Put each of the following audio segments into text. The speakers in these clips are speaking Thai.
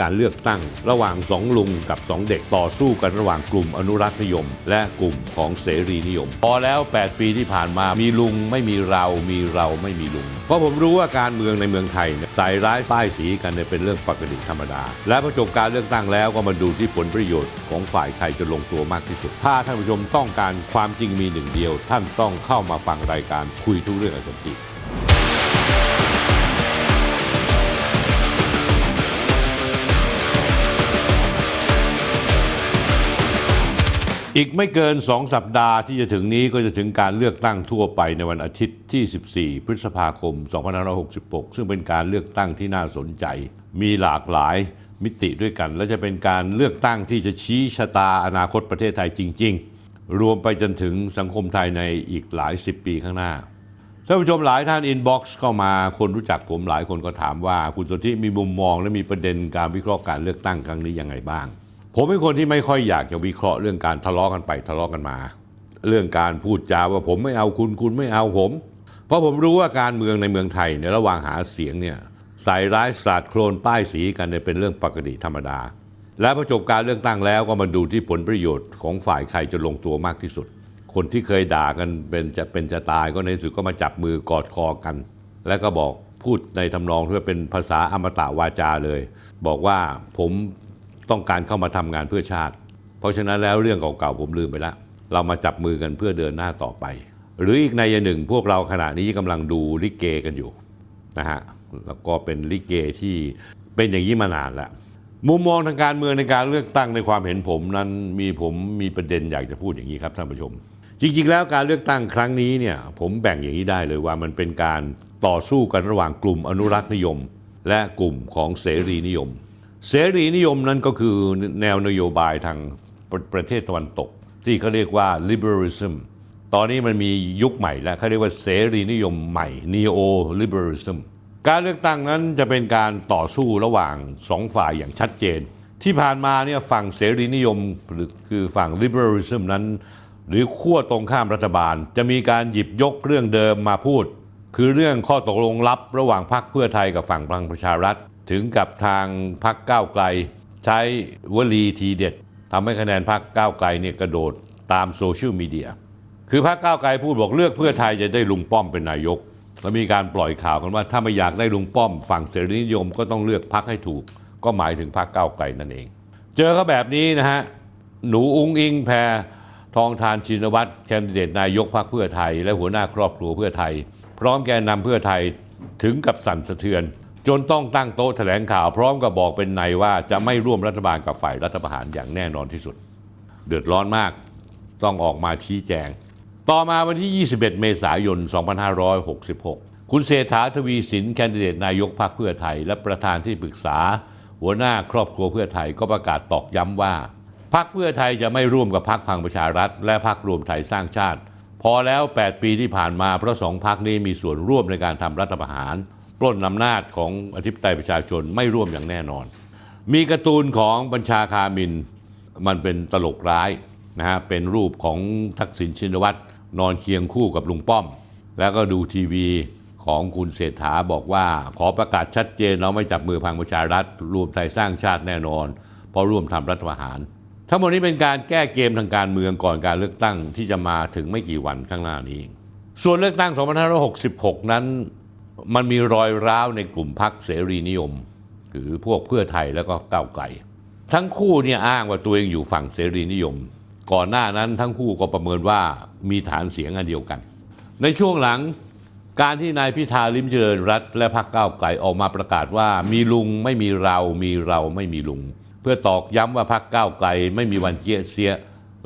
การเลือกตั้งระหว่างสองลุงกับสองเด็กต่อสู้กันระหว่างกลุ่มอนุรักษ์นิยม และกลุ่มของเสรีนิยม พอแล้ว 8 ปีที่ผ่านมามีลุงไม่มีเรามีเราไม่มีลุง เพราะผมรู้ว่าการเมืองในเมืองไทยเนี่ยใส่ร้ายป้ายสีกันเนี่ยเป็นเรื่องปกติธรรมดา และพอจบการเลือกตั้งแล้วก็มาดูที่ผลประโยชน์ของฝ่ายใครจะลงตัวมากที่สุด ถ้าท่านผู้ชมต้องการความจริงมีหนึ่งเดียว ท่านต้องเข้ามาฟังรายการคุยทุกเรื่องกับสมจิต อีกไม่เกิน 2 สัปดาห์ที่จะถึงนี้ก็จะถึงการเลือกตั้งทั่วไปในวันอาทิตย์ที่ 14 พฤษภาคม 2566 ซึ่งเป็นการเลือกตั้งที่น่าสนใจ มีหลากหลายมิติด้วยกัน และจะเป็นการเลือกตั้งที่จะชี้ชะตาอนาคตประเทศไทยจริง ๆ รวมไปจนถึงสังคมไทยในอีกหลายสิบปีข้างหน้าท่านผู้ชมหลายท่านอินบ็อกซ์เข้ามาคนรู้จักผมหลายคนก็ถามว่า คุณสนธิมีมุมมองและมีประเด็นการวิเคราะห์การเลือกตั้งครั้งนี้ยังไงบ้าง ผมเป็นคนที่ไม่ค่อยอยากจะวิเคราะห์เรื่องการทะเลาะกันไปทะเลาะกันมา เรื่องการพูดจาว่าผมไม่เอาคุณคุณไม่เอาผม เพราะผมรู้ว่าการเมืองในเมืองไทยในระหว่างหาเสียงเนี่ยใส่ร้ายสาดโครนป้ายสีกันเนี่ยเป็นเรื่องปกติธรรมดา และพอจบการเลือกตั้งแล้วก็มาดูที่ผลประโยชน์ของฝ่ายใครจะลงตัวมากที่สุด คนที่เคยด่ากันเป็นจะเป็นจะตายก็ในที่สุดก็มาจับมือกอดคอกัน แล้วก็บอกพูดในทำนองที่ว่าเป็นภาษาอมตะวาจาเลย บอกว่าผม ต้องการเข้ามาทำงานเพื่อชาติ เพราะฉะนั้นแล้วเรื่องเก่าๆผมลืมไปแล้วเรามาจับมือกันเพื่อเดินหน้าต่อไป หรืออีกในยหนึ่งพวกเราขณะนี้กำลังดูลิเกกันอยู่นะฮะแล้วก็เป็นลิเกที่เป็นอย่างนี้มานานแล้วมุมมองทางการเมืองในการเลือกตั้งในความเห็นผมนั้นมีผมมีประเด็นอยากจะพูดอย่างนี้ครับท่านผู้ชม จริง ๆ แล้วการเลือกตั้งครั้งนี้เนี่ยผมแบ่งอย่างนี้ได้เลยว่ามันเป็นการต่อสู้กันระหว่างกลุ่มอนุรักษ์นิยม และกลุ่มของเสรีนิยม เสรีนิยมนั้นก็คือแนวนโยบายทางประประเทศตะวันตก ที่เขาเรียกว่า liberalism ตอนนี้มันมียุคใหม่แล้วเขาเรียกว่าเสรีนิยมใหม่ neo liberalism การเลือกตั้งนั้นจะเป็นการต่อสู้ระหว่างสองฝ่ายอย่างชัดเจน ที่ผ่านมาเนี่ยฝั่งเสรีนิยมหรือคือฝั่ง liberalism นั้น หรือขั้วตรงข้ามรัฐบาล จะมีการหยิบยกเรื่องเดิมมาพูด คือเรื่องข้อตกลงลับระหว่างพรรคเพื่อไทยกับฝั่งพลังประชารัฐ ถึงกับทางพรรคก้าวไกล ใช้วลีทีเด็ดทำให้คะแนนพรรคก้าวไกลเนี่ยกระโดดตามโซเชียลมีเดียคือพรรคก้าวไกลพูดบอกเลือกเพื่อไทยจะได้ลุงป้อมเป็นนายก แล้วมีการปล่อยข่าวกันว่าถ้าไม่อยากได้ลุงป้อมฝั่งเสรีนิยมก็ต้องเลือกพรรคให้ถูก ก็หมายถึงพรรคก้าวไกลนั่นเอง เจอเขาแบบนี้นะฮะหนูอุ้งอิงแพรทองทานชินวัตรแคนดิเดตนายกพรรคเพื่อไทย และหัวหน้าครอบครัวเพื่อไทย พร้อมแกนนำเพื่อไทยถึงกับสั่นสะเทือน จนต้องตั้งโต๊ะแถลงข่าวพร้อมกับบอกเป็นในว่าจะไม่ร่วมรัฐบาลกับฝ่ายรัฐประหารอย่างแน่นอนที่สุด เดือดร้อนมากต้องออกมาชี้แจง ต่อมาวันที่ 21 เมษายน 2566 คุณเศรษฐาทวีสินแคนดิเดตนายกพรรคเพื่อไทย และประธานที่ปรึกษา หัวหน้าครอบครัวเพื่อไทยก็ประกาศตอกย้ำว่าพรรคเพื่อไทยจะไม่ร่วมกับพรรคพลังประชารัฐ และพรรครวมไทยสร้างชาติ พอแล้ว 8 ปีที่ผ่านมาเพราะสองพรรคนี้มีส่วนร่วมในการทำรัฐประหาร ปล้นอำนาจของอธิปไตยประชาชนไม่ร่วมอย่างแน่นอน มีการ์ตูนของบัญชาคามิน มันเป็นตลกร้ายนะฮะเป็นรูปของทักษิณชินวัตรนอนเคียงคู่กับลุงป้อม แล้วก็ดูทีวีของคุณเศรษฐาบอกว่า ขอประกาศชัดเจนเราไม่จับมือพังประชารัฐ รวมไทยสร้างชาติแน่นอน เพราะร่วมทำรัฐประหาร ทั้งหมดนี้เป็นการแก้เกมทางการเมืองก่อนการเลือกตั้งที่จะมาถึงไม่กี่วันข้างหน้านี้ ส่วนเลือกตั้ง 2566 นั้น มันมีรอยร้าวในกลุ่มพรรคเสรีนิยม หรือพวกเพื่อไทยแล้วก็ก้าวไกล ทั้งคู่เนี่ยอ้างว่าตัวเองอยู่ฝั่งเสรีนิยม ก่อนหน้านั้นทั้งคู่ก็ประเมินว่ามีฐานเสียงอันเดียวกัน ในช่วงหลังการที่นายพิธาลิมเจริญรัตน์และพรรคก้าวไกลออกมาประกาศว่ามีลุงไม่มีเรา มีเราไม่มีลุง เพื่อตอกย้ำว่าพรรคก้าวไกลไม่มีวันเกียเสีย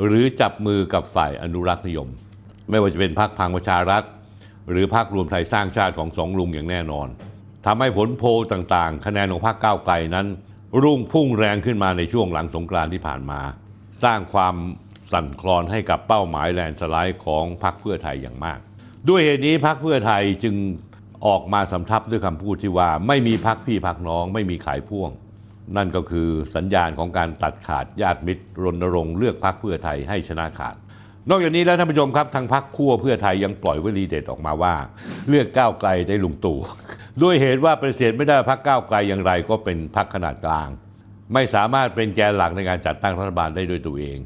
หรือจับมือกับฝ่ายอนุรักษ์นิยม ไม่ว่าจะเป็นพรรคพังประชารัฐ หรือพรรครวมไทยสร้างชาติของสองลุงอย่างแน่นอนทำให้ผลโพลต่างๆ คะแนนของพรรคก้าวไกลนั้น รุ่งพุ่งแรงขึ้นมาในช่วงหลังสงกรานต์ที่ผ่านมา สร้างความสั่นคลอนให้กับเป้าหมายแลนสไลด์ของพรรคเพื่อไทยอย่างมาก ด้วยเหตุนี้พรรคเพื่อไทยจึงออกมาสำทับด้วยคำพูดที่ว่า ไม่มีพรรคพี่พรรคน้อง ไม่มีขายพ่วง นั่นก็คือสัญญาณของการตัดขาดญาติมิตรรณรงค์เลือกพรรคเพื่อไทยให้ชนะขาด นอกจากนี้แล้วท่านผู้ชมครับทางพรรคขั้วเพื่อไทยยังปล่อยวลีเด็ดออกมาว่า เลือกก้าวไกลได้ลุงตู่ด้วยเหตุว่าปฏิเสธไม่ได้พรรคก้าวไกลอย่างไรก็เป็นพรรคขนาดกลาง ไม่สามารถเป็นแกนหลักในการจัดตั้งรัฐบาลได้ด้วยตัวเอง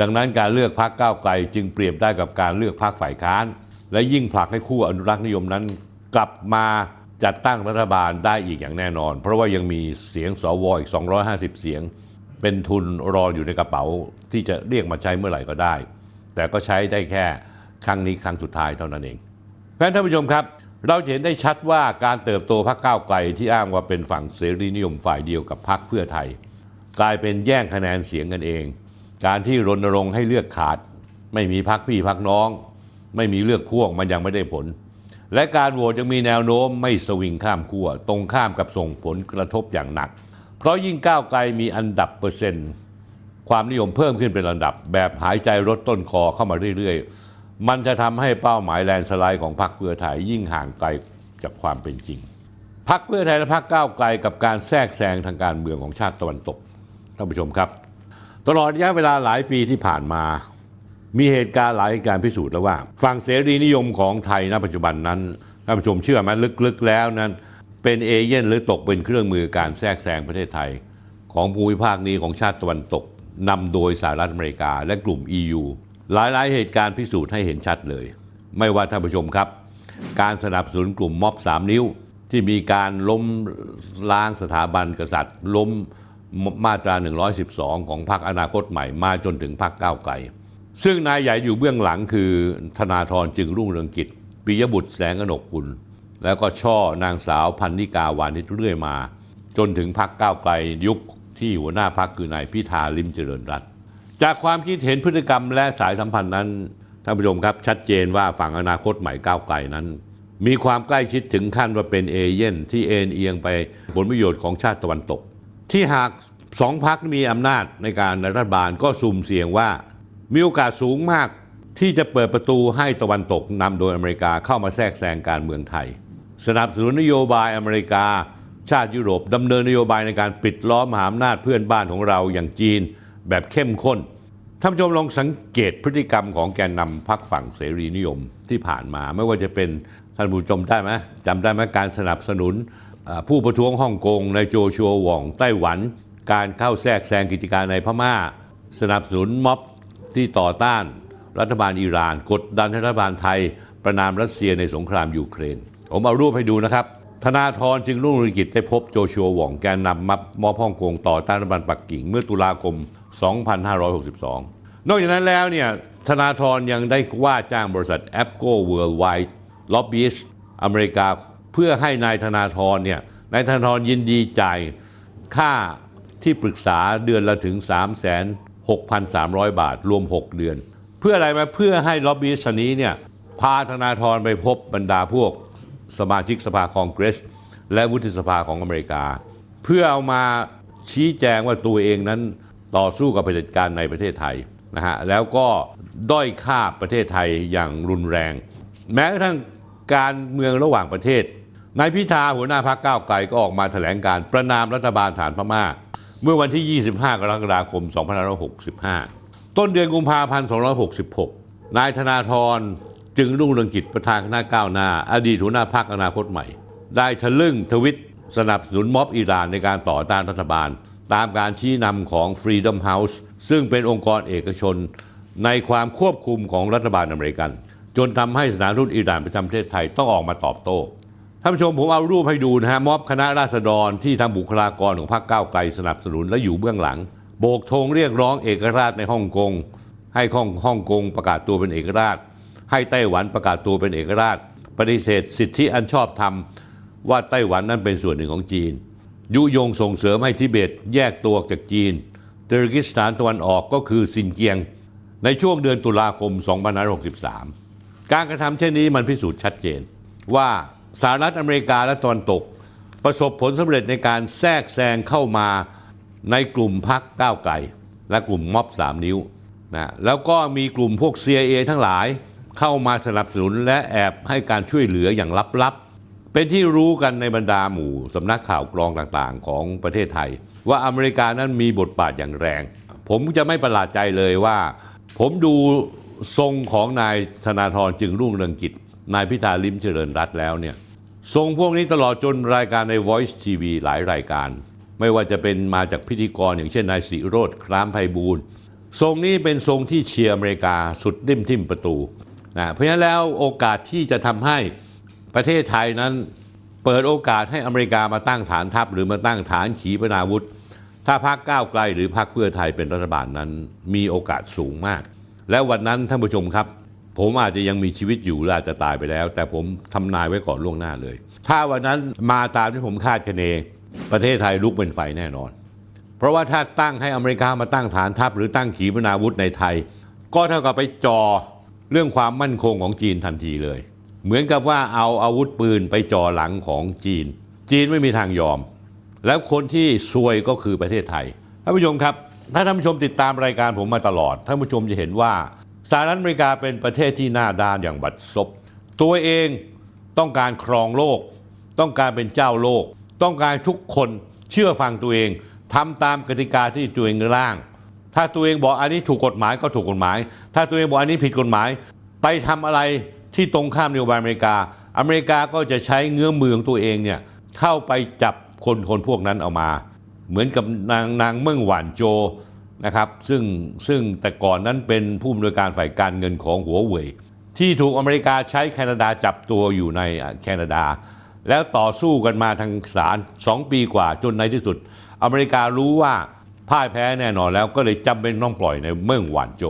ดังนั้นการเลือกพรรคก้าวไกลจึงเปรียบได้กับการเลือกพรรคฝ่ายค้าน และยิ่งผลักให้คู่อนุรักษ์นิยมนั้น กลับมาจัดตั้งรัฐบาลได้อีกอย่างแน่นอน เพราะว่ายังมีเสียงสวอีก 250 เสียง เป็นทุนรออยู่ในกระเป๋าที่จะเรียกมาใช้เมื่อไหร่ก็ได้ แต่ก็ใช้ได้แค่ครั้งนี้ครั้งสุดท้ายเท่านั้นเองแฟนท่านผู้ชมครับ เราเห็นได้ชัดว่าการเติบโตพรรคก้าวไกลที่อ้างว่าเป็นฝั่งเสรีนิยมฝ่ายเดียวกับพรรคเพื่อไทย กลายเป็นแย่งคะแนนเสียงกันเอง การที่รณรงค์ให้เลือกขาด ไม่มีพรรคพี่พรรคน้อง ไม่มีเลือกพ่วงมันยังไม่ได้ผล และการโหวตยังมีแนวโน้มไม่สวิงข้ามขั้วตรงข้ามกับส่งผลกระทบอย่างหนัก เพราะยิ่งก้าวไกลมีอันดับเปอร์เซ็นต์ ความนิยมเพิ่มขึ้นเป็นระดับ แบบหายใจลดต้นคอเข้ามาเรื่อยๆ มันจะทำให้เป้าหมายแลนสไลด์ของพรรคเพื่อไทยยิ่งห่างไกลจากความเป็นจริงพรรคเพื่อไทยและพรรคก้าวไกลกับการแทรกแซงทางการเมืองของชาติตะวันตกท่านผู้ชมครับ ตลอดระยะเวลาหลายปีที่ผ่านมา มีเหตุการณ์หลายการพิสูจน์แล้วว่า ฝั่งเสรีนิยมของไทยณปัจจุบันนั้นท่านผู้ชมเชื่อไหมลึกๆแล้วนั้น เป็นเอเย่นหรือตกเป็นเครื่องมือการแทรกแซงประเทศไทย ของภูมิภาคนี้ของชาติตะวันตก นำโดยสหรัฐอเมริกาและกลุ่ม EU หลายๆ เหตุการณ์พิสูจน์ให้เห็นชัดเลย ไม่ว่าท่านผู้ชมครับ การสนับสนุนกลุ่มม็อบ 3 นิ้ว ที่มีการล้มล้างสถาบันกษัตริย์ ล้มมาตรา 112 ของพรรคอนาคตใหม่มาจนถึงพรรคก้าวไกล ซึ่งนายใหญ่อยู่เบื้องหลังคือธนาธรจึงรุ่งเรืองกิจปิยบุตรแสงกนกกุล แล้วก็ช่อนางสาวพันนิกาวานิชเรื่อยมา จนถึงพรรคก้าวไกลยุค ที่หัวหน้าพรรคคือนายพิธาลิมเจริญรัตน์จากความคิดเห็นพฤติกรรมและสายสัมพันธ์นั้นท่านผู้ชมครับชัดเจนว่าฝั่งอนาคตใหม่ก้าวไกลนั้น มีความใกล้ชิดถึงขั้นว่าเป็นเอเย่นที่เอ็นเอียงไปผลประโยชน์ของชาติตะวันตก ที่หากสองพักมีอำนาจในการรัฐบาลก็สุ่มเสี่ยงว่า มีโอกาสสูงมากที่จะเปิดประตูให้ตะวันตกนำโดยอเมริกาเข้ามาแทรกแซงการเมืองไทย สนับสนุนนโยบายอเมริกา ชาติยุโรปดำเนินนโยบายในการปิดล้อมมหาอำนาจเพื่อนบ้านของเราอย่างจีน แบบเข้มข้นท่านผู้ชมลองสังเกตพฤติกรรมของแกนนำพรรคฝั่งเสรีนิยมที่ผ่านมา ไม่ว่าจะเป็นท่านผู้ชมได้ไหมจำได้ไหมการสนับสนุนผู้ประท้วงฮ่องกงในโจชัวหว่องไต้หวัน การเข้าแทรกแซงกิจการในพม่า สนับสนุนม็อบที่ต่อต้านรัฐบาลอิหร่าน กดดันให้รัฐบาลไทย ประนามรัสเซียในสงครามยูเครน ผมเอารูปให้ดูนะครับ ธนาธรจึงรุ่งเรืองกิจได้พบโจชัวหว่องแกนนำมับมอบฮ่องกงต่อต้านรัฐบาลปักกิ่งเมื่อตุลาคม 2562 นอกจากนั้นแล้วเนี่ยธนาธรยังได้ว่าจ้างบริษัท a p c o Worldwide Lobbyist อเมริกา เพื่อให้นายธนาธรเนี่ยนายธนาธรยินดีจ่ายค่าที่ปรึกษาเดือนละถึง 36,300 บาท รวม 6 เดือน เพื่ออะไรมาเพื่อให้ล็อบบี้สนี้เนี่ยพาธนาธรไปพบบรรดาพวก สมาชิกสภาคองเกรส และวุฒิสภาของอเมริกา เพื่อเอามาชี้แจงว่าตัวเองนั้นต่อสู้กับเผด็จการในประเทศไทยนะฮะแล้วก็ด้อยค่าประเทศไทยอย่างรุนแรง แม้กระทั่งการเมืองระหว่างประเทศนายพิธาหัวหน้าพรรคก้าวไกลก็ออกมาแถลงการประนามรัฐบาลฐานพม่า เมื่อวันที่ 25 กรกฎาคม 2565 ต้นเดือนกุมภาพันธ์ 2566 นายธนาธร จึงรุ่งเรืองกิจประธานคณะก้าวหน้า อดีตหัวหน้าพรรคอนาคตใหม่ ได้ทะลึ่งทวิตสนับสนุนม็อบอิหร่านในการต่อต้านรัฐบาล ตามการชี้นำของ Freedom House ซึ่งเป็นองค์กรเอกชน ในความควบคุมของรัฐบาลอเมริกัน จนทำให้สถานทูตอิหร่านประจำประเทศไทยต้องออกมาตอบโต้ท่านผู้ชมผมเอารูปให้ดูนะฮะม็อบคณะราษฎรที่ทางบุคลากรของพรรคก้าวไกลสนับสนุนและอยู่เบื้องหลัง โบกธงเรียกร้องเอกราชในฮ่องกงให้ฮ่องฮ่องกงประกาศตัวเป็นเอกราช ให้ไต้หวันประกาศตัวเป็นเอกราช ปฏิเสธสิทธิอันชอบธรรม ว่าไต้หวันนั้นเป็นส่วนหนึ่งของจีน ยุยงส่งเสริมให้ทิเบตแยกตัวจากจีนเตอร์กิสถานตะวันออกก็คือซินเกียง ในช่วงเดือนตุลาคม 2563 การกระทำเช่นนี้มันพิสูจน์ชัดเจน ว่าสหรัฐอเมริกาและตะวันตก ประสบผลสำเร็จในการแทรกแซงเข้ามาในกลุ่มพักก้าวไกล และกลุ่มม็อบสามนิ้วนะแล้วก็มีกลุ่มพวก CIA ทั้งหลาย เข้ามาสนับสนุนและแอบให้การช่วยเหลืออย่างลับๆ เป็นที่รู้กันในบรรดาหมู่สำนักข่าวกรองต่างๆ ของประเทศไทย ว่าอเมริกานั้นมีบทบาทอย่างแรง ผมจะไม่ประหลาดใจเลยว่า ผมดูทรงของนายธนาธรจึงรุ่งเรืองกิจ นายพิธาลิมเจริญรัตแล้วเนี่ยทรงพวกนี้ตลอดจนรายการใน Voice TV หลายรายการ ไม่ว่าจะเป็นมาจากพิธีกรอย่างเช่นนายสิโรธครามไพบูลย์ทรงนี้เป็นทรงที่เชียร์อเมริกาสุดริมทิมประตู นะเพราะฉะนั้นแล้วโอกาสที่จะทำให้ประเทศไทยนั้นเปิดโอกาสให้อเมริกามาตั้งฐานทัพหรือมาตั้งฐานขีปนาวุธ ถ้าพรรคก้าวไกลหรือพรรคเพื่อไทยเป็นรัฐบาลนั้น มีโอกาสสูงมาก และวันนั้นท่านผู้ชมครับ ผมอาจจะยังมีชีวิตอยู่หรืออาจจะตายไปแล้ว แต่ผมทำนายไว้ก่อนล่วงหน้าเลย ถ้าวันนั้นมาตามที่ผมคาดคะเน ประเทศไทยลุกเป็นไฟแน่นอน เพราะว่าถ้าตั้งให้อเมริกามาตั้งฐานทัพหรือตั้งขีปนาวุธในไทย ก็เท่ากับไปจอ เรื่องความมั่นคงของจีนทันทีเลย เหมือนกับว่าเอาอาวุธปืนไปจ่อหลังของจีน จีนไม่มีทางยอม แล้วคนที่ซวยก็คือประเทศไทยท่านผู้ชมครับ ถ้าท่านผู้ชมติดตามรายการผมมาตลอดท่านผู้ชมจะเห็นว่าสหรัฐอเมริกาเป็นประเทศที่หน้าด้านอย่างบัดซบตัวเองต้องการครองโลก ต้องการเป็นเจ้าโลก ต้องการทุกคนเชื่อฟังตัวเองทำตามกติกาที่ตัวเองร่าง ถ้าตัวเองบอกอันนี้ถูกกฎหมายก็ถูกกฎหมาย ถ้าตัวเองบอกอันนี้ผิดกฎหมาย ไปทำอะไรที่ตรงข้ามนโยบายอเมริกา อเมริกาก็จะใช้เงื้อมือของตัวเองเนี่ยเข้าไปจับคนคนพวกนั้นเอามา เหมือนกับนางนางเมืองหวานโจนะครับซึ่งซึ่งแต่ก่อนนั้นเป็นผู้อำนวยการฝ่ายการเงินของหัวเว่ยที่ถูกอเมริกาใช้แคนาดาจับตัวอยู่ในแคนาดา แล้วต่อสู้กันมาทางศาลสองปีกว่าจนในที่สุด อเมริการู้ว่า พ่ายแพ้แน่นอนแล้วก็เลยจำเป็นต้องปล่อยในเมืองหวานโจ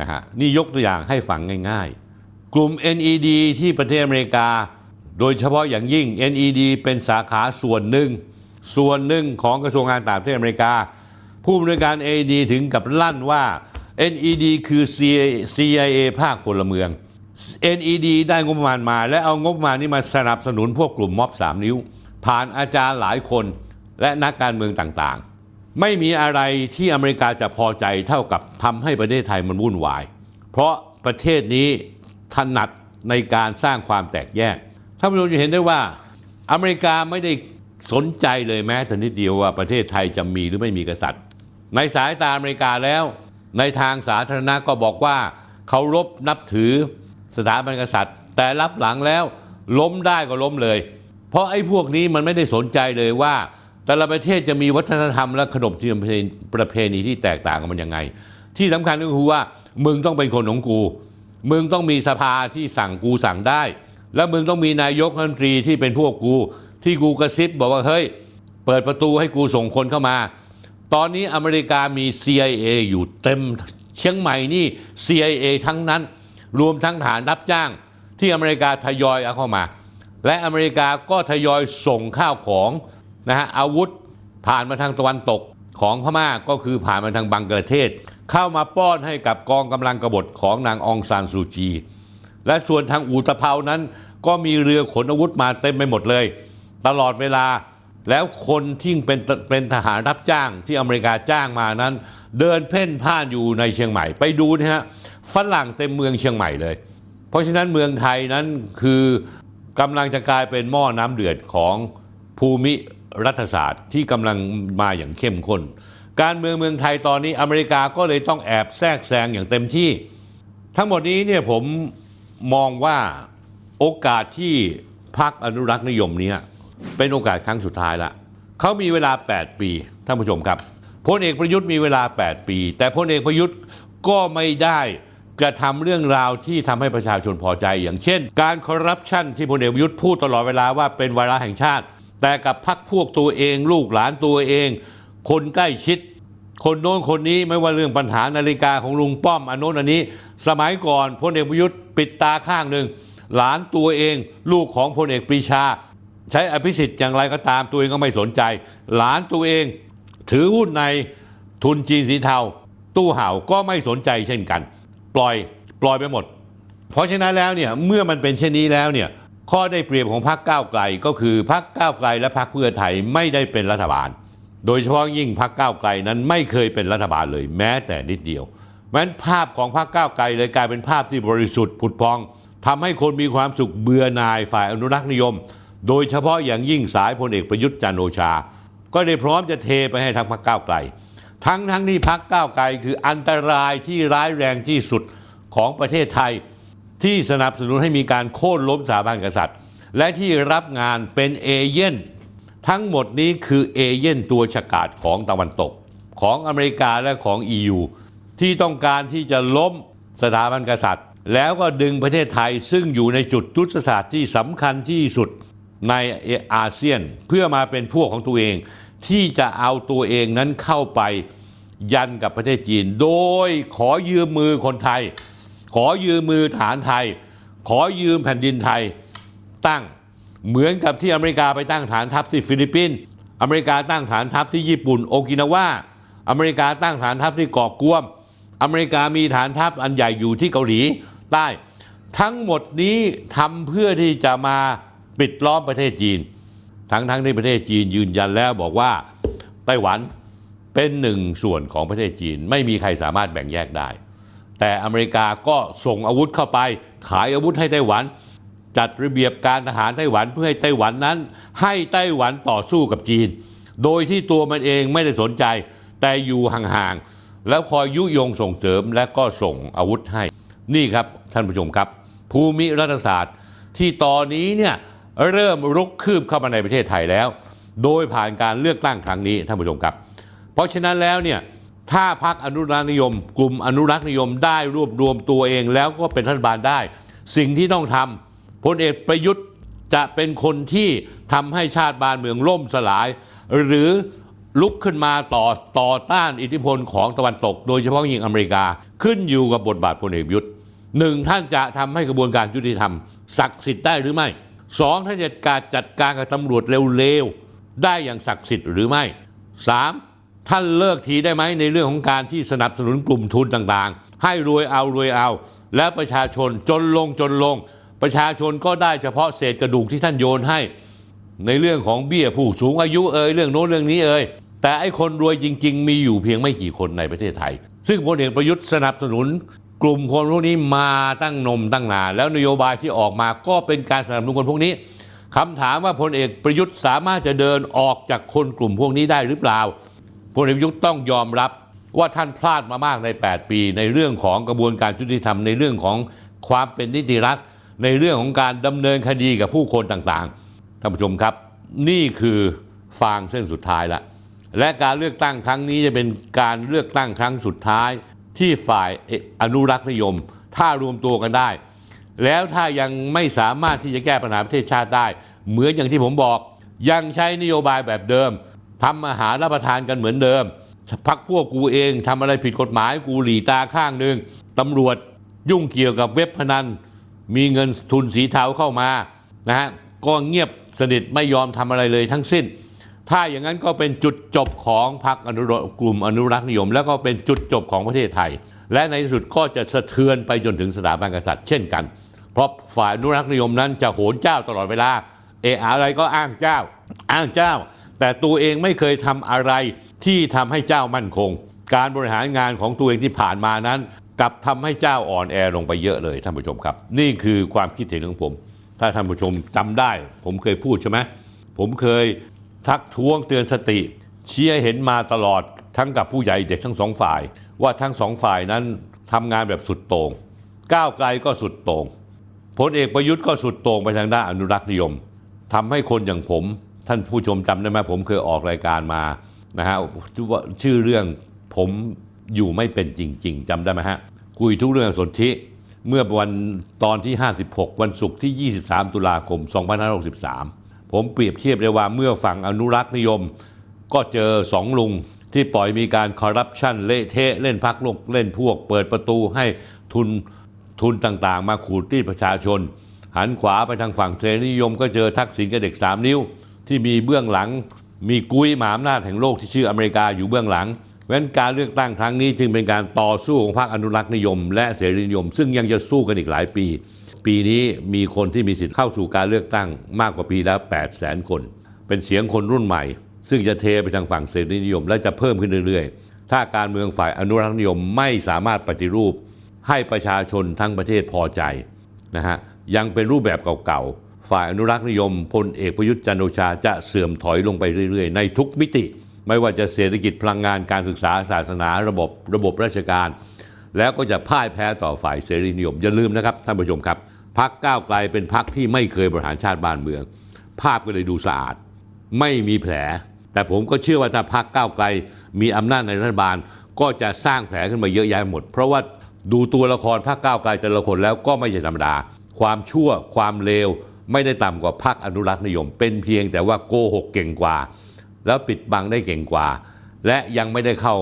นะฮะนี่ยกตัวอย่างให้ฟังง่ายๆ กลุ่ม NED ที่ประเทศอเมริกา โดยเฉพาะอย่างยิ่ง NED เป็นสาขาส่วนหนึ่ง ส่วนหนึ่งของกระทรวงการต่างประเทศอเมริกา ผู้บริการ NED ถึงกับลั่นว่า NED คือ CIA ภาคพลเมือง NED ได้งบประมาณมา และเอางบประมาณนี้มาสนับสนุนพวกกลุ่มม็อบ 3 นิ้ว ผ่านอาจารย์หลายคนและนักการเมืองต่างๆ ไม่มีอะไรที่อเมริกาจะพอใจเท่ากับทำให้ประเทศไทยมันวุ่นวาย เพราะประเทศนี้ถนัดในการสร้างความแตกแยกท่านผู้ชมจะเห็นได้ว่า อเมริกาไม่ได้สนใจเลยแม้แต่นิดเดียวว่าประเทศไทยจะมีหรือไม่มีกษัตริย์ ในสายตาอเมริกาแล้ว ในทางสาธารณะก็บอกว่าเคารพนับถือสถาบันกษัตริย์ แต่รับหลังแล้วล้มได้ก็ล้มเลย เพราะไอ้พวกนี้มันไม่ได้สนใจเลยว่า แต่ละประเทศจะมีวัฒนธรรมและขนบธรรมเนประเพณีที่แตกต่างกันมันยังไง ที่สำคัญก็คือว่ามึงต้องเป็นคนของกู มึงต้องมีสภาที่สั่งกูสั่งได้ แล้วมึงต้องมีนายกรัฐมนตรีที่เป็นพวกกู ที่กูกระซิบบอกว่าเฮ้ยเปิดประตูให้กูส่งคนเข้ามา ตอนนี้อเมริกามี CIA อยู่เต็มเชียงใหม่นี่ CIA ทั้งนั้น รวมทั้งฐานรับจ้างที่อเมริกาทยอยเอาเข้ามา และอเมริกาก็ทยอยส่งข้าวของ นะฮะอาวุธผ่านมาทางตะวันตกของพม่าก็คือผ่านมาทางบังกลาเทศ เข้ามาป้อนให้กับกองกำลังกบฏของนางองซานซูจี และส่วนทางอูตะเภานั้น ก็มีเรือขนอาวุธมาเต็มไปหมดเลย ตลอดเวลาแล้วคนที่เป็นเป็นทหารรับจ้างที่อเมริกาจ้างมานั้น เดินเพ่นพ่านอยู่ในเชียงใหม่ ไปดูนะฮะฝรั่งเต็มเมืองเชียงใหม่เลย เพราะฉะนั้นเมืองไทยนั้นคือกำลังจะกลายเป็นหม้อน้ำเดือดของภูมิ รัฐศาสตร์ที่กำลังมาอย่างเข้มข้น การเมืองเมืองไทยตอนนี้อเมริกาก็เลยต้องแอบแทรกแซงอย่างเต็มที่ ทั้งหมดนี้เนี่ยผมมองว่าโอกาสที่พรรคอนุรักษ์นิยมเนี้เป็นโอกาสครั้งสุดท้ายละเขามีเวลา 8 ปีท่านผู้ชมครับพลเอกประยุทธ์มีเวลา 8 ปี แต่พลเอกประยุทธ์ก็ไม่ได้กระทำเรื่องราวที่ทำให้ประชาชนพอใจ อย่างเช่น การคอร์รัปชันที่พลเอกประยุทธ์พูดตลอดเวลาว่าเป็นวาระแห่งชาติ แต่กับพรรคพวกตัวเองลูกหลานตัวเอง คนใกล้ชิด คนโน้นคนนี้ไม่ว่าเรื่องปัญหานาฬิกาของลุงป้อมอันโน้นอันนี้ สมัยก่อนพลเอกประยุทธ์ปิดตาข้างหนึ่งหลานตัวเอง ลูกของพลเอกปรีชา ใช้อภิสิทธิ์อย่างไรก็ตามตัวเองก็ไม่สนใจ หลานตัวเอง ถือหุ้นในทุนจีนสีเทา ตู้เห่าก็ไม่สนใจเช่นกัน ปล่อยปล่อยไปหมด เพราะฉะนั้นแล้วเนี่ยเมื่อมันเป็นเช่นนี้แล้วเนี่ย ข้อได้เปรียบของพรรคก้าวไกลก็คือพรรคก้าวไกลและพรรคเพื่อไทยไม่ได้เป็นรัฐบาล โดยเฉพาะยิ่งพรรคก้าวไกลนั้นไม่เคยเป็นรัฐบาลเลย แม้แต่นิดเดียวเพราะฉะนั้นภาพของพรรคก้าวไกลเลยกลายเป็นภาพที่บริสุทธิ์ผุดพองทำให้คนมีความสุขเบื่อหน่ายฝ่ายอนุรักษ์นิยม โดยเฉพาะอย่างยิ่งสายพลเอกประยุทธ์จันโอชา ก็ได้พร้อมจะเทไปให้ทางพรรคก้าวไกล ทั้งทั้งที่พรรคก้าวไกลคืออันตรายที่ร้ายแรงที่สุดของประเทศไทย ที่สนับสนุนให้มีการโค่นล้มสถาบันกษัตริย์ และที่รับงานเป็นเอเย่นทั้งหมดนี้คือเอเย่นตัวฉกาจของตะวันตก ของอเมริกาและของ EU ที่ต้องการที่จะล้มสถาบันกษัตริย์ แล้วก็ดึงประเทศไทยซึ่งอยู่ในจุดยุทธศาสตร์ที่สำคัญที่สุดในอาเซียนเพื่อมาเป็นพวกของตัวเอง ที่จะเอาตัวเองนั้นเข้าไปยันกับประเทศจีน โดยขอยืมมือคนไทย ขอยืมมือฐานไทย ขอยืมแผ่นดินไทยตั้งเหมือนกับที่อเมริกาไปตั้งฐานทัพที่ฟิลิปปินส์อเมริกาตั้งฐานทัพที่ญี่ปุ่นโอกินาวาอเมริกาตั้งฐานทัพที่เกาะกวม อเมริกามีฐานทัพอันใหญ่อยู่ที่เกาหลีใต้ทั้งหมดนี้ทำเพื่อที่จะมาปิดล้อมประเทศจีน ทั้งทั้งที่ประเทศจีนยืนยันแล้วบอกว่าไต้หวันเป็นหนึ่งส่วนของประเทศจีน ไม่มีใครสามารถแบ่งแยกได้ แต่อเมริกาก็ส่งอาวุธเข้าไป ขายอาวุธให้ไต้หวัน จัดระเบียบการทหารไต้หวันเพื่อให้ไต้หวันนั้น ให้ไต้หวันต่อสู้กับจีน โดยที่ตัวมันเองไม่ได้สนใจ แต่อยู่ห่างๆแล้วคอยยุยงส่งเสริมและก็ส่งอาวุธให้ นี่ครับท่านผู้ชมครับ ภูมิรัฐศาสตร์ ที่ตอนนี้เนี่ยเริ่มรุกคืบเข้ามาในประเทศไทยแล้ว โดยผ่านการเลือกตั้งครั้งนี้ท่านผู้ชมครับ เพราะฉะนั้นแล้วเนี่ย ถ้าพรรคอนุรักษ์นิยม กลุ่มอนุรักษ์นิยมได้รวบรวมตัวเองแล้วก็เป็นรัฐบาลได้ สิ่งที่ต้องทำพลเอกประยุทธ์จะเป็นคนที่ทำให้ชาติบ้านเมืองล่มสลาย หรือลุกขึ้นมาต่อต่อต้านอิทธิพลของตะวันตก โดยเฉพาะยิ่งอเมริกาขึ้นอยู่กับบทบาทพลเอกประยุทธ์หนึ่งท่านจะทำให้กระบวนการยุติธรรมศักดิ์สิทธิ์ได้หรือไม่สองท่านจะการจัดการกับตำรวจเร็วๆได้อย่างศักดิ์สิทธิ์หรือไม่สาม ท่านเลิกทีได้ไหมในเรื่องของการที่สนับสนุนกลุ่มทุนต่างๆ ให้รวยเอารวยเอา และประชาชนจนลงจนลง ประชาชนก็ได้เฉพาะเศษกระดูกที่ท่านโยนให้ ในเรื่องของเบี้ยผู้สูงอายุเอ่ยเรื่องโน้นเรื่องนี้เอ่ยแต่ไอ้คนรวยจริง ๆ มีอยู่เพียงไม่กี่คนในประเทศไทย ซึ่งพลเอกประยุทธ์สนับสนุนกลุ่มคนพวกนี้มาตั้งนมตั้งนานแล้วนโยบายที่ออกมาก็เป็นการสนับสนุนคนพวกนี้คำถามว่าพลเอกประยุทธ์สามารถจะเดินออกจากคนกลุ่มพวกนี้ได้หรือเปล่า พลเอกประยุทธ์ต้องยอมรับว่าท่านพลาดมามากใน 8 ปี ในเรื่องของกระบวนการยุติธรรมในเรื่องของความเป็นนิติรัฐ ในเรื่องของการดำเนินคดีกับผู้คนต่างๆท่านผู้ชมครับ นี่คือฟางเส้นสุดท้ายละและการเลือกตั้งครั้งนี้จะเป็นการเลือกตั้งครั้งสุดท้าย ที่ฝ่ายอนุรักษ์นิยม ถ้ารวมตัวกันได้ แล้วถ้ายังไม่สามารถที่จะแก้ปัญหาประเทศชาติได้ เหมือนอย่างที่ผมบอก ยังใช้นโยบายแบบเดิม ทำอาหารรับประทานกันเหมือนเดิม พักพวกกูเองทำอะไรผิดกฎหมายกูหลีตาข้างหนึ่งตำรวจยุ่งเกี่ยวกับเว็บพนัน มีเงินทุนสีเทาเข้ามานะฮะก็เงียบสนิทไม่ยอมทำอะไรเลยทั้งสิ้น ถ้าอย่างนั้นก็เป็นจุดจบของพรรคอนุรักษ์กลุ่มอนุรักษ์นิยม แล้วก็เป็นจุดจบของประเทศไทย และในที่สุดก็จะสะเทือนไปจนถึงสถาบันกษัตริย์เช่นกัน เพราะฝ่ายอนุรักษ์นิยมนั้นจะโหนเจ้าตลอดเวลา เอออะไรก็อ้างเจ้า อ้างเจ้า แต่ตัวเองไม่เคยทำอะไรที่ทำให้เจ้ามั่นคง การบริหารงานของตัวเองที่ผ่านมานั้นกลับทำให้เจ้าอ่อนแอลงไปเยอะเลยท่านผู้ชมครับ นี่คือความคิดเห็นของผม ถ้าท่านผู้ชมจำได้ ผมเคยพูดใช่ไหมผมเคยทักท้วงเตือนสติ เชี้ให้เห็นมาตลอดทั้งกับผู้ใหญ่เด็กทั้งสองฝ่าย ว่าทั้งสองฝ่ายนั้นทำงานแบบสุดโต่งก้าวไกลก็สุดโต่งพลเอกประยุทธ์ก็สุดโต่งไปทางด้านอนุรักษ์นิยมทำให้คนอย่างผม ท่านผู้ชมจำได้ไหมผมเคยออกรายการมานะฮะชื่อเรื่องผมอยู่ไม่เป็นจริง ๆจำได้ไหมฮะคุยทุกเรื่องสนธิเมื่อวันตอนที่ 56 วันศุกร์ที่ 23 ตุลาคม 2563 ผมเปรียบเทียบได้ว่าเมื่อฝั่งอนุรักษ์นิยม ก็เจอสองลุงที่ปล่อยมีการคอร์รัปชันเละเทะเล่นพักลกเล่นพวก เปิดประตูให้ทุนทุนต่างๆ มาขูดรีดประชาชน หันขวาไปทางฝั่งเสรีนิยม ก็เจอทักษิณกับเด็ก 3 นิ้ว ที่มีเบื้องหลัง มีกุ้ยหมาอำนาจแห่งโลกที่ชื่ออเมริกาอยู่เบื้องหลังเพราะฉะนั้นการเลือกตั้งครั้งนี้จึงเป็นการต่อสู้ของพรรคอนุรักษ์นิยม และเสรีนิยม ซึ่งยังจะสู้กันอีกหลายปี ปีนี้มีคนที่มีสิทธิ์เข้าสู่การเลือกตั้งมากกว่าปีแล้ว8 0 0 0 0 0 คน เป็นเสียงคนรุ่นใหม่ ซึ่งจะเทไปทางฝั่งเสรีนิยม และจะเพิ่มขึ้นเรื่อย ๆ ถ้าการเมืองฝ่ายอนุรักษ์นิยมไม่สามารถปฏิรูป ให้ประชาชนทั้งประเทศพอใจนะฮะยังเป็นรูปแบบเก่าๆ ฝ่ายอนุรักษ์นิยมพลเอกประยุทธ์จันโอชาจะเสื่อมถอยลงไปเรื่อยๆ ในทุกมิติ ไม่ว่าจะเศรษฐกิจพลังงานการศึกษาศาสนาระบบระบบราชการ แล้วก็จะพ่ายแพ้ต่อฝ่ายเสรีนิยม อย่าลืมนะครับท่านผู้ชมครับพักก้าวไกลเป็นพักที่ไม่เคยบริหารชาติบ้านเมือง ภาพก็เลยดูสะอาด ไม่มีแผล แต่ผมก็เชื่อว่าถ้าพรรคก้าวไกลมีอำนาจในรัฐบาล ก็จะสร้างแผลขึ้นมาเยอะแยะหมด เพราะว่าดูตัวละครพรรคก้าวไกลแต่ละคนแล้วก็ไม่ใช่ธรรมดา ความชั่วความเลว ไม่ได้ต่ำกว่าพรรคอนุรักษ์นิยม เป็นเพียงแต่ว่าโกหกเก่งกว่า แล้วปิดบังได้เก่งกว่า และยังไม่ได้เข้า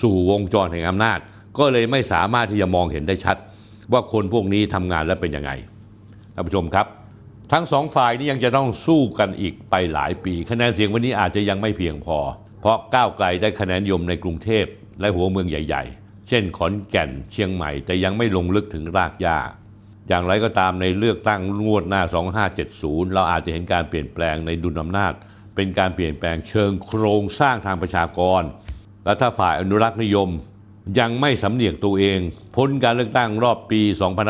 สู่วงจรแห่งอำนาจ ก็เลยไม่สามารถที่จะมองเห็นได้ชัด ว่าคนพวกนี้ทำงานแล้วเป็นยังไงท่านผู้ชมครับ ทั้งสองฝ่ายนี้ยังจะต้องสู้กันอีกไปหลายปีคะแนนเสียงวันนี้อาจจะยังไม่เพียงพอ เพราะก้าวไกลได้คะแนนยมในกรุงเทพและหัวเมืองใหญ่ ๆ เช่นขอนแก่นเชียงใหม่ แต่ยังไม่ลงลึกถึงรากหญ้า อย่างไรก็ตามในเลือกตั้งงวดหน้า 2570 เราอาจจะเห็นการเปลี่ยนแปลงในดุลอำนาจ เป็นการเปลี่ยนแปลงเชิงโครงสร้างทางประชากร และถ้าฝ่ายอนุรักษ์นิยม ยังไม่สำเนียกตัวเอง พ้นการเลือกตั้งรอบปี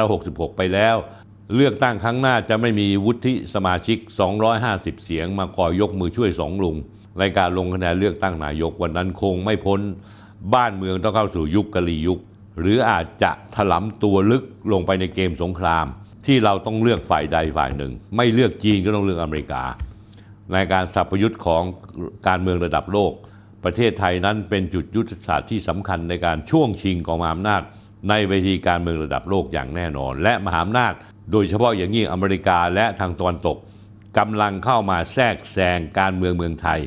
2566 ไปแล้ว เลือกตั้งครั้งหน้าจะไม่มีวุฒิสมาชิก 250 เสียง มาคอยยกมือช่วยสองลุงในการลงคะแนนเลือกตั้งนายกวันนั้นคงไม่พ้น บ้านเมืองต้องเข้าสู่ยุคกะลียุค หรืออาจจะถลำตัวลึกลงไปในเกมสงคราม ที่เราต้องเลือกฝ่ายใดฝ่ายหนึ่ง ไม่เลือกจีนก็ต้องเลือกอเมริกา ในการสัพยุทธ์ของการเมืองระดับโลก ประเทศไทยนั้นเป็นจุดยุทธศาสตร์ที่สำคัญในการช่วงชิงของมหาอำนาจ ในเวทีการเมืองระดับโลกอย่างแน่นอน และมหาอำนาจ โดยเฉพาะอย่างยิ่งอเมริกาและทางตะวันตกกำลังเข้ามาแทรกแซงการเมืองเมืองไทย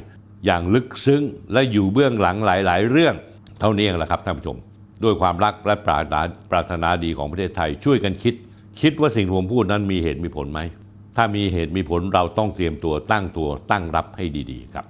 อย่างลึกซึ้งและอยู่เบื้องหลังหลาย ๆ เรื่อง เท่านี้เองแหละครับท่านผู้ชม ด้วยความรักและปรารถนาปรารถนาดีของประเทศไทย ช่วยกันคิด คิดว่าสิ่งที่ผมพูดนั้นมีเหตุมีผลไหม ถ้ามีเหตุมีผลเราต้องเตรียมตัวตั้งตัวตั้งรับให้ดีๆครับ